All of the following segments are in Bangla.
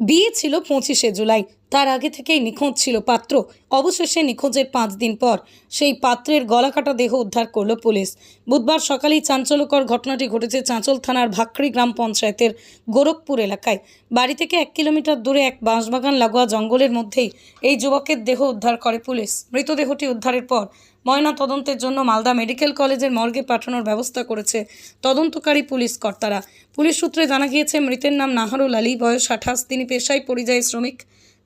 বিয়ে ছিল পঁচিশে জুলাই। তার আগে থেকেই নিখোঁজ ছিল পাত্র। অবশেষে নিখোঁজের পাঁচ দিন পর সেই পাত্রের গলাকাটা দেহ উদ্ধার করল পুলিশ। বুধবার সকালেই চাঞ্চল্যকর ঘটনাটি ঘটেছে চাঁচল থানার ভাকরি গ্রাম পঞ্চায়েতের গোরখপুর এলাকায়। বাড়ি থেকে এক কিলোমিটার দূরে এক বাঁশবাগান লাগোয়া জঙ্গলের মধ্যেই এই যুবকের দেহ উদ্ধার করে পুলিশ। মৃতদেহটি উদ্ধারের পর ময়না তদন্তের জন্য মালদা মেডিকেল কলেজের মর্গে পাঠানোর ব্যবস্থা করেছে তদন্তকারী পুলিশ কর্তারা। পুলিশ সূত্রে জানা গিয়েছে, মৃতের নাম নাহারুল আলী, বয়স আঠাশ, তিনি পেশায় পরিযায়ী শ্রমিক।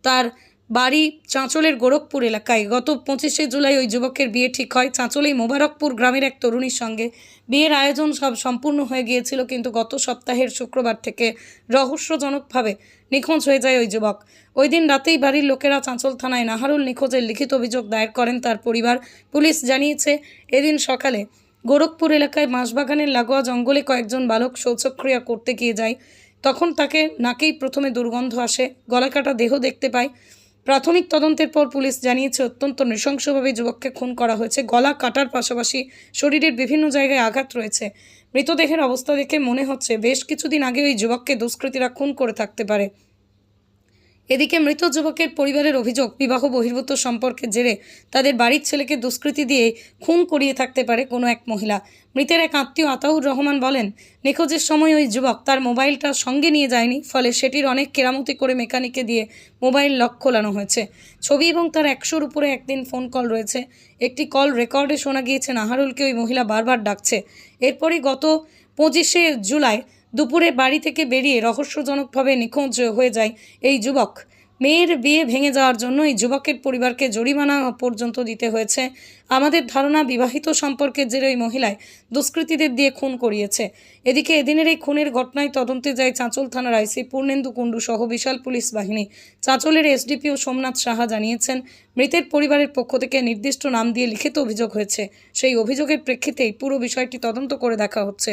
তার বাড়ি চাঁচলের গোরখপুর এলাকায়। গত পঁচিশে জুলাই ওই যুবকের বিয়ে ঠিক হয়। চাঁচলেই মোবারকপুর গ্রামের এক তরুণীর সঙ্গে। বিয়ের আয়োজন সব সম্পূর্ণ হয়ে গিয়েছিল কিন্তু গত সপ্তাহের শুক্রবার থেকে রহস্যজনকভাবে নিখোঁজ হয়ে যায় ওই যুবক। ওই দিন রাতেই বাড়ির লোকেরা চাঁচল থানায় নাহারুল নিখোঁজের লিখিত অভিযোগ দায়ের করেন তার পরিবার। পুলিশ জানিয়েছে, এদিন সকালে গোরখপুর এলাকায় বাঁশবাগানের লাগোয়া জঙ্গলে কয়েকজন বালক শৌচক্রিয়া করতে গিয়ে যায়। তখন তাকে নাকেই প্রথমে দুর্গন্ধ আসে গলাকাটা দেহ দেখতে পায়। প্রাথমিক তদন্তের পর পুলিশ জানিয়েছে, অত্যন্ত নৃশংসভাবে যুবককে খুন করা হয়েছে। গলা কাটার পাশাপাশি শরীরের বিভিন্ন জায়গায় আঘাত রয়েছে। মৃতদেহের অবস্থা দেখে মনে হচ্ছে, বেশ কিছুদিন আগে ওই যুবককে দুষ্কৃতীরা খুন করে থাকতে পারে। এদিকে মৃত যুবকের পরিবারের অভিযোগ, বিবাহ বহির্ভূত সম্পর্কের জেরে তাদের বাড়ির ছেলেকে দুষ্কৃতি দিয়ে খুন করিয়ে থাকতে পারে কোনো এক মহিলা। মৃতের এক আত্মীয় আতাউর রহমান বলেন, নিখোঁজের সময় ওই যুবক তার মোবাইলটা সঙ্গে নিয়ে যায়নি, ফলে সেটির অনেক কেরামতি করে মেকানিকে দিয়ে মোবাইল লক খোলানো হয়েছে। ছবি এবং তার একশোর উপরে একদিন ফোন কল রয়েছে। একটি কল রেকর্ডে শোনা গিয়েছে, নাহারুলকে ওই মহিলা বারবার ডাকছে। এরপরই গত পঁচিশে জুলাই দুপুরে বাড়ি থেকে বেরিয়ে রহস্যজনকভাবে নিখোঁজ হয়ে যায় এই যুবক। মেয়ের বিয়ে ভেঙে যাওয়ার জন্য এই যুবকের পরিবারকে জরিমানা পর্যন্ত দিতে হয়েছে। আমাদের ধারণা, বিবাহিত সম্পর্কের জেরে ওই মহিলায় দুষ্কৃতীদের দিয়ে খুন করিয়েছে। এদিকে এদিনের এই খুনের ঘটনায় তদন্তে যায় চাঁচল থানার আইসি পূর্ণেন্দু কুণ্ডু সহ বিশাল পুলিশ বাহিনী। চাঁচলের এসডিপিও সোমনাথ সাহা জানিয়েছেন, মৃতের পরিবারের পক্ষ থেকে নির্দিষ্ট নাম দিয়ে লিখিত অভিযোগ হয়েছে। সেই অভিযোগের প্রেক্ষিতেই পুরো বিষয়টি তদন্ত করে দেখা হচ্ছে।